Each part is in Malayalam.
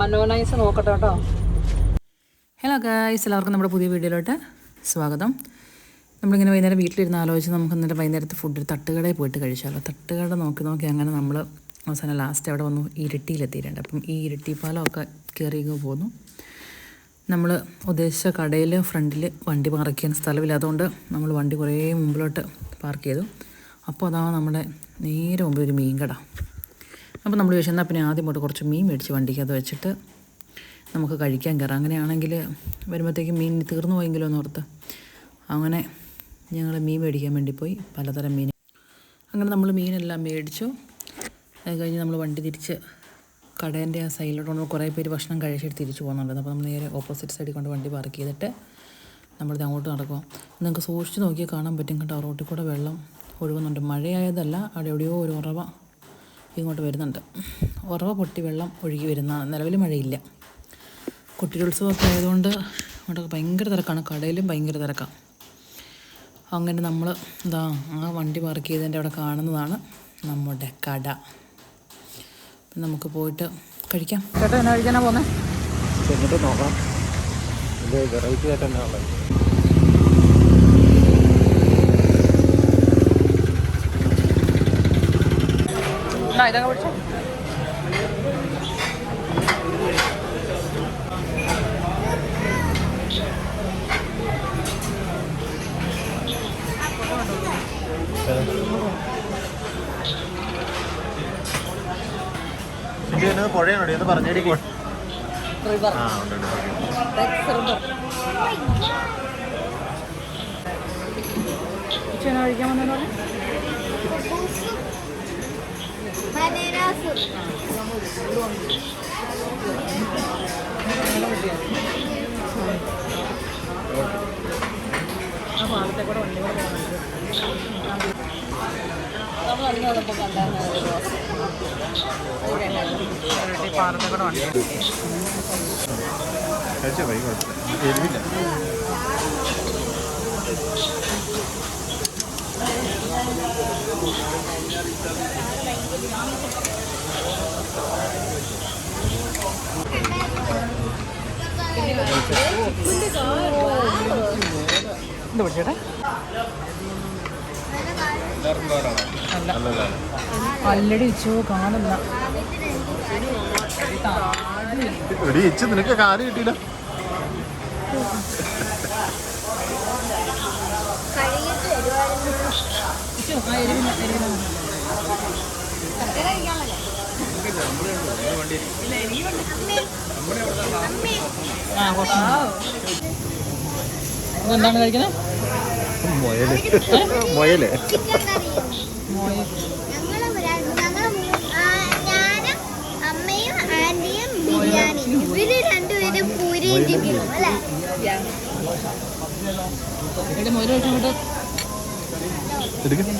മനോനൈസ് നോക്കട്ടെ കേട്ടോ. ഹലോ ഗായ്സ് എല്ലാവർക്കും നമ്മുടെ പുതിയ വീഡിയോയിലോട്ട് സ്വാഗതം. നമ്മളിങ്ങനെ വൈകുന്നേരം വീട്ടിലിരുന്ന് ആലോചിച്ച് നമുക്ക് ഇന്നലെ വൈകുന്നേരത്തെ ഫുഡ് തട്ടുകടയിൽ പോയിട്ട് കഴിച്ചാലോ. തട്ടുകട നോക്കി നോക്കി അങ്ങനെ നമ്മൾ അവസാനം ലാസ്റ്റ് അവിടെ വന്നു ഇരിട്ടിയിലെത്തിയിട്ടുണ്ട്. അപ്പം ഈ ഇരിട്ടിപ്പാലമൊക്കെ കയറി പോന്നു. നമ്മൾ ഉദ്ദേശിച്ച കടയിൽ ഫ്രണ്ടിൽ വണ്ടി പാർക്ക് സ്ഥലമില്ല. അതുകൊണ്ട് നമ്മൾ വണ്ടി കുറേ മുമ്പിലോട്ട് പാർക്ക് ചെയ്തു. അപ്പോൾ അതാണ് നമ്മുടെ നേരെ മുമ്പിൽ ഒരു മീൻ കട അപ്പോൾ നമ്മൾ ചോദിച്ചു എന്നാൽ പിന്നെ ആദ്യം തൊട്ട് കുറച്ച് മീൻ മേടിച്ച് വണ്ടിക്ക് അത് വെച്ചിട്ട് നമുക്ക് കഴിക്കാൻ കയറാം അങ്ങനെയാണെങ്കിൽ വരുമ്പോഴത്തേക്കും മീൻ തീർന്നു പോയെങ്കിലോ എന്ന് അങ്ങനെ ഞങ്ങൾ മീൻ മേടിക്കാൻ വേണ്ടി പോയി പലതരം മീൻ. അങ്ങനെ നമ്മൾ മീനെല്ലാം മേടിച്ചു. അത് കഴിഞ്ഞ് നമ്മൾ വണ്ടി തിരിച്ച് കടേന്റെ ആ സൈഡിലോട്ട് നമ്മൾ കുറേ പേര് ഭക്ഷണം കഴിച്ചിട്ട് തിരിച്ചു പോകുന്നുണ്ടായിരുന്നു അപ്പോൾ നമ്മൾ നേരെ ഓപ്പോസിറ്റ് സൈഡിൽ കൊണ്ട് വണ്ടി പാർക്ക് ചെയ്തിട്ട് നമ്മളിത് അങ്ങോട്ട് നടക്കുക നിങ്ങൾക്ക് സൂക്ഷിച്ച് നോക്കിയാൽ കാണാൻ പറ്റും കേട്ടോ. റോട്ടിൽ കൂടെ വെള്ളം ഒഴുകുന്നുണ്ട്. മഴയായതല്ല അവിടെ എവിടെയോ ഒരു ഉറവ ഇങ്ങോട്ട് വരുന്നുണ്ട്. ഉറവ പൊട്ടി വെള്ളം ഒഴുകി വരുന്ന നിലവിൽ മഴയില്ല. കുട്ടികളുത്സവമൊക്കെ ആയതുകൊണ്ട് അവിടെ ഭയങ്കര തിരക്കാണ്. കടയിലും ഭയങ്കര തിരക്കാണ് അങ്ങനെ നമ്മൾ ഇതാ ആ വണ്ടി പാർക്ക് ചെയ്തതിന്റെ അവിടെ കാണുന്നതാണ് നമ്മുടെ കട. നമുക്ക് പോയിട്ട് കഴിക്കാം. ചേട്ടാ എന്നാ കഴിക്കാനാ പോന്നെ? എന്നിട്ട് നോക്കാം. വെറൈറ്റി ആയിട്ട് ഇതൊക്കെ പിടിച്ചോ. പുഴയാണോ? എന്ന് പറഞ്ഞേടി ആ ഉണ്ട് ഉണ്ട്. കഴിച്ചോ വൈകി കുഴപ്പമില്ല എരിവില്ല എന്ത് പിടിച്ചേട്ടാ അല്ല. പഠിച്ചേട്ടെ അല്ലടി ഇച്ചോ കാണുന്ന. എടി ഇച്ച് നിനക്ക് കാൽ കിട്ടിയില്ല? ആ കുറച്ച് എന്താണ് കഴിക്കുന്നത്? മുയൽ. മുയൽ. കഴിക്കണം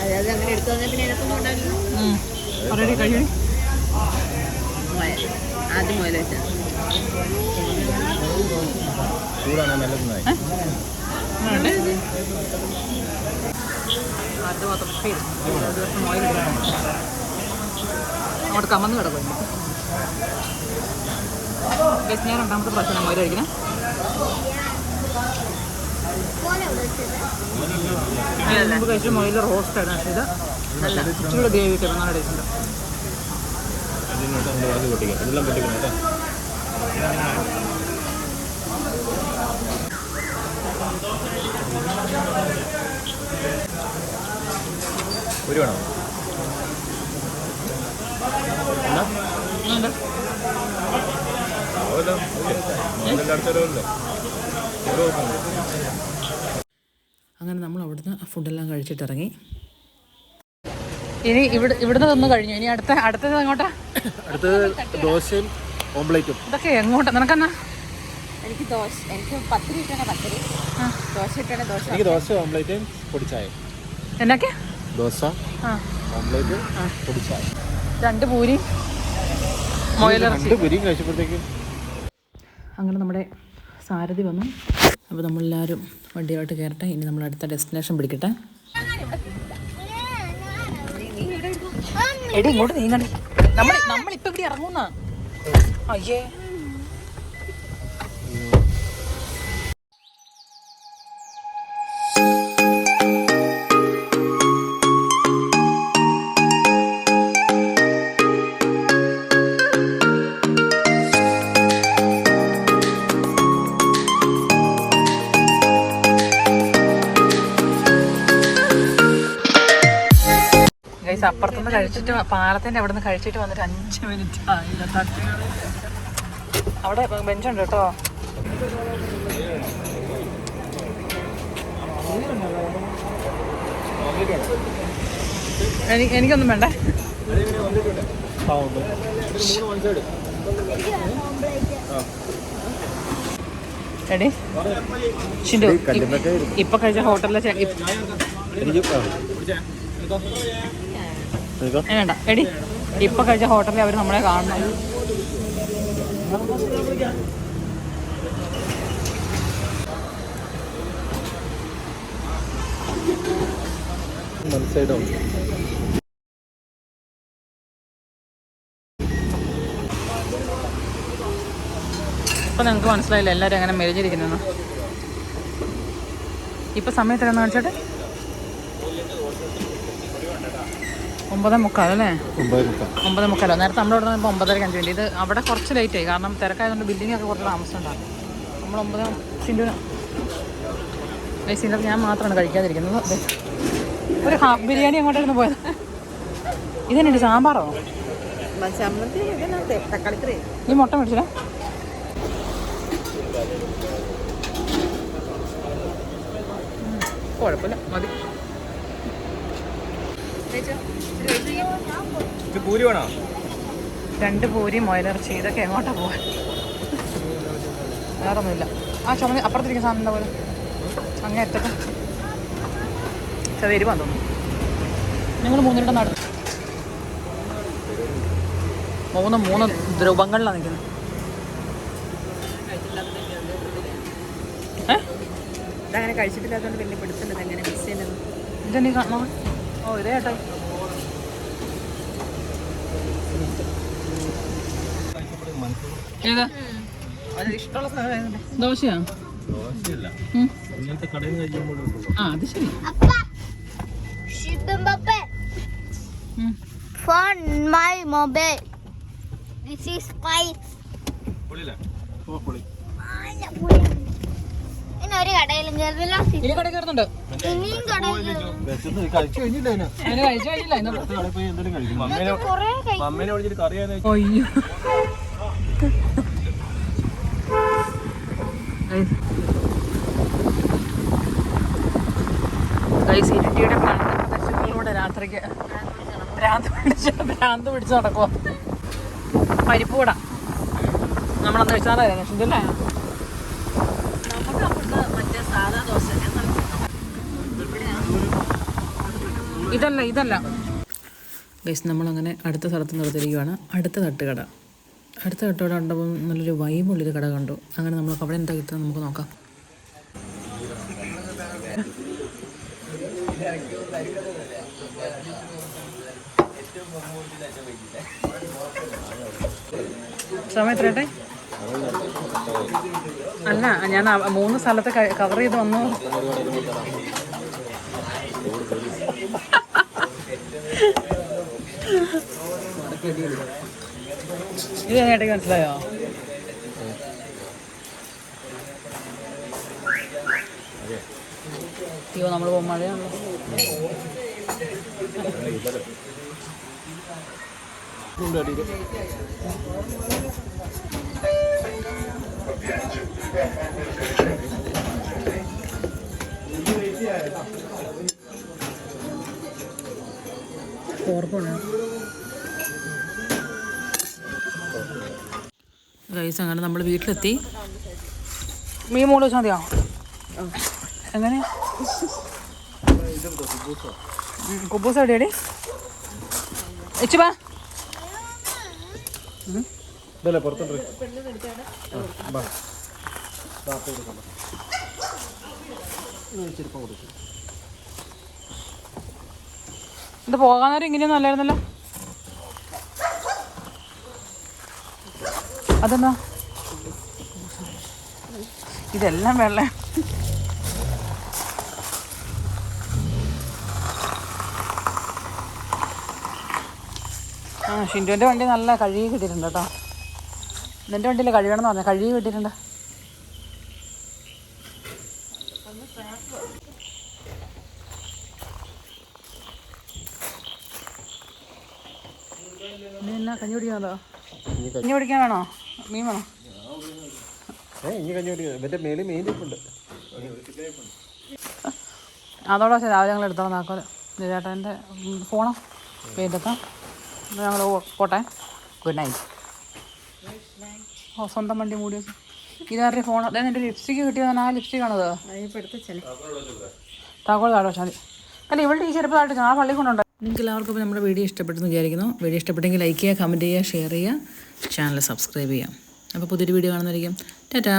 അതായത് അങ്ങനെ എടുത്തു വന്നാൽ പിന്നെ എനക്കൊന്നും ഉണ്ടാവില്ല. ഓൾറെഡി കഴിയണി ആദ്യം മുതൽ വെച്ചത് അത്. മാത്രം ഒരു ദിവസം മോയിൽ അങ്ങോട്ട് കമന്ന് കിടക്കും ഗസ്റ്റ് ഞാൻ രണ്ടാമത്തെ പ്രാവശ്യം മോയിൽ കഴിക്കണേ മോയിൽ റോസ്റ്റ് പക്ഷേ ഇത് നല്ല ഇച്ചിരി ഗ്രേവി ഒക്കെ നല്ല ടേസ്റ്റ് ഉണ്ട്. പൊട്ടിക്കണം കേട്ടോ. ഒരു വേണോ. എന്നാ ഇതെല്ലാം പൊട്ടിക്കണം കേട്ടോ ഒരു വേണോ അങ്ങനെ നമ്മൾ അവിടുന്ന് ഫുഡെല്ലാം കഴിച്ചിട്ട് ഇറങ്ങി ഇനി ഇവിടെ ഇവിടുന്ന് തന്നു കഴിഞ്ഞു. ഇനി അടുത്ത അടുത്തത് എങ്ങോട്ടാ? അടുത്തത് ദോശയും ഓംപ്ലേറ്റും. ഇതൊക്കെ എങ്ങോട്ടാ? നിനക്കെന്നാ? എനിക്ക് ദോശ എനിക്ക് പത്തിരി ഇട്ടണേ പത്തിരി. ദോശ ഇട്ടാണ് ദോശ. എനിക്ക് ദോശ ഓംപ്ലേറ്റും പൊടിച്ചായ. എന്നൊക്കെ? ദോശ ആ. ഓംപ്ലേറ്റ് പൊടിച്ചായ. രണ്ട് പൂരി. രണ്ട് പൊരിയും കഴിച്ചപ്പോഴത്തേക്കും അങ്ങനെ നമ്മുടെ സാരഥി വന്നു. അപ്പോൾ നമ്മളെല്ലാവരും വണ്ടിയിലോട്ട് കയറട്ടെ. ഇനി നമ്മൾ അടുത്ത ഡെസ്റ്റിനേഷൻ പിടിക്കട്ടെ. എടി ഇങ്ങോട്ട് നീങ്ങണ്ടേ നമ്മൾ നമ്മളിപ്പോ ഇവിടെ ഇറങ്ങുന്ന. അയ്യേ. കഴിച്ചിട്ട് പാലത്തിന്റെ അവിടെ നിന്ന് കഴിച്ചിട്ട് വന്നിട്ട് അഞ്ച് മിനിറ്റ് ആയില്ല അവിടെ ബെഞ്ചുണ്ട് കേട്ടോ. എനിക്ക് എനിക്കൊന്നും വേണ്ടേ. എടി ഷിൻഡു ഇപ്പൊ കഴിച്ച ഹോട്ടലിലെ വേണ്ട. എടി ഇപ്പൊ കഴിച്ച ഹോട്ടലിൽ അവർ നമ്മളെ കാണണം. മനസ്സിലായിട്ടോ ഇപ്പൊ നിങ്ങൾക്ക് മനസ്സിലായില്ല എല്ലാവരും അങ്ങനെ മെരിഞ്ഞിരിക്കുന്നു ഇപ്പൊ സമയത്ത് എന്ന് കാണിച്ചോട്ടെ? ഒമ്പതേ മുക്കാൽ അല്ലേ? ഒമ്പത് മുക്കാലോ നേരത്തെ നമ്മൾ ഇവിടെ നിന്ന് ഒമ്പതരക്ക് അഞ്ച് മിനിറ്റ് ഇത് അവിടെ കുറച്ച് ലേറ്റ് ആയി. കാരണം തിരക്കായതുകൊണ്ട് ബില്ലിംഗ് ഒക്കെ കുറച്ച് താമസം ഉണ്ടാകും. നമ്മൾ ഒമ്പത് സിൻഡു സിൻഡു ഞാൻ മാത്രമാണ് കഴിക്കാതിരിക്കുന്നത്. ഒരു ഹാഫ് ബിരിയാണി അങ്ങോട്ടായിരുന്നു പോയത്. ഇതെന്നുണ്ട് സാമ്പാറോ? ഈ മുട്ട മേടിച്ചില്ല കുഴപ്പമില്ല. മതി. പൂരി വേണോ? രണ്ട് പൂരി മൊയലിറച്ചി ഇതൊക്കെ എങ്ങോട്ടാ പോവാൻ വേറെ ഒന്നുമില്ല ആ ചുമ അപ്പുറത്തിരിക്കുന്ന സാധനം എന്താ പോലെ? അങ്ങനെ എത്തട്ടെ ചെറിയ എരിവാൻ തോന്നുന്നു. നിങ്ങൾ മൂന്നിരുടെ നടന്നു മൂന്ന് മൂന്ന് ധ്രുവങ്ങളിലാണ് നിൽക്കുന്നത്. ഏ? ഇതങ്ങനെ കഴിച്ചിട്ടില്ലാത്തതുകൊണ്ട് വലിയ പിടുത്തുണ്ട് എങ്ങനെ മിസ് ചെയ്യുന്നത്? ഇതെന്നെ കാണണം ഓ ഇതേ ഏട്ടായി ഏതാ? അത് ഇഷ്ടമുള്ള സാധനം ദോശയാ? ആ അത് ശരി. Mbappe, spice phone my mobile. This is ഇനി ഒരു കടയിലും കയറുന്നില്ല ഇനി കടയിൽ കയറുന്നുണ്ട് ഇനിയും കടയിൽ കഴിച്ചു കഴിഞ്ഞില്ല കഴിച്ചു എന്നാ കൊറേ മമ്മേനെ വിളിച്ചിട്ട് ഗൈസ് ഇരിട്ടിയുടെ പ്രദേശങ്ങളിലൂടെ രാത്രിക്ക് ഭ്രാന്ത് പിടിച്ച ഭ്രാന്ത് പിടിച്ച് നടക്കുക പരിപ്പ് കൂട നമ്മളന്ന് കഴിച്ചാലായിരുന്നു ഇതല്ലേ നമുക്ക് അവിടുന്ന് മറ്റേ സാധാ ദോശ എന്നാൽ ഇതല്ല ഇതല്ല. ഗൈസ് നമ്മളങ്ങനെ അടുത്ത സ്ഥലത്ത് നിർത്തിയിരിക്കുകയാണ് അടുത്ത തട്ടുകട. അടുത്ത തട്ടുകട കണ്ടപ്പോൾ നല്ലൊരു വൈബുള്ളൊരു കട കണ്ടു. അങ്ങനെ നമ്മൾ അവിടെ എന്താ കിട്ടുന്നത് നമുക്ക് നോക്കാം. സമയം എത്രയാട്ടെ? അല്ല ഞാൻ മൂന്ന് സ്ഥലത്ത് കവർ ചെയ്ത് വന്നു. ഇത് ചേട്ടയ്ക്ക് മനസ്സിലായോ? അയ്യോ നമ്മൾ മഴയാണല്ലോ ഓർപ്പുണ്ട് ഗൈസ് അങ്ങനെ നമ്മൾ വീട്ടിലെത്തി. മീൻ മൂന്ന് വെച്ചാൽ മതിയോ? എങ്ങനെ? കുബൂസ് എവിടെയാടി? ഇതല്ലേ പുറത്തോട്ട് ഇത് പോകാൻ നേരം ഇങ്ങനെയൊന്നും അല്ലായിരുന്നല്ലോ. അതെന്നാ? ഇതെല്ലാം വെള്ള ആ ഷിന്റുവിന്റെ വണ്ടി നല്ല കഴുകി കിട്ടിയിട്ടുണ്ട് കേട്ടോ. നിന്റെ വണ്ടിയിൽ കഴുകണം എന്ന് പറഞ്ഞാൽ കഴുകി കിട്ടിയിട്ടുണ്ട്. എന്നാ കഞ്ഞി കഞ്ഞി കുടിക്കാൻ വേണോ? മീൻ വേണോ? ഏ ഇനി കഞ്ഞി ഇവന്റെ മേളിൽ മെയിൻ ഇരിപ്പുണ്ട് അതോടെ ശരി രാവിലെ ഞങ്ങൾ എടുത്തോളാം നാക്കോൽ. ചേട്ടന്റെ ഫോണോ? പേരെത്താം ഞങ്ങൾ പോട്ടെ. ഗുഡ് നൈറ്റ് ഓ സ്വന്തം വണ്ടി മൂടി വെച്ചു. ഇതാരുടെ ഫോൺ അതായത് എന്റെ ലിപ്സ്റ്റിക്ക് കിട്ടിയതാണ് ആ ലിപ്സ്റ്റിക് ആണത്. താക്കോൾ താഴെ വെച്ചാൽ മതി. അല്ല ഇവളുടെ ഈ ചെറുപ്പമായിട്ട് ഞാൻ പള്ളി കൊണ്ടുണ്ട് നിങ്ങൾക്ക് എല്ലാവർക്കും നമ്മുടെ വീഡിയോ ഇഷ്ടപ്പെട്ടെന്ന് വിചാരിക്കുന്നു. വീഡിയോ ഇഷ്ടപ്പെട്ടെങ്കിൽ ലൈക്ക് ചെയ്യുക കമന്റ് ചെയ്യുക ഷെയർ ചെയ്യുക. ചാനൽ സബ്സ്ക്രൈബ് ചെയ്യാം. അപ്പോൾ പുതിയൊരു വീഡിയോ കാണുന്നതായിരിക്കും. ടാറ്റാ.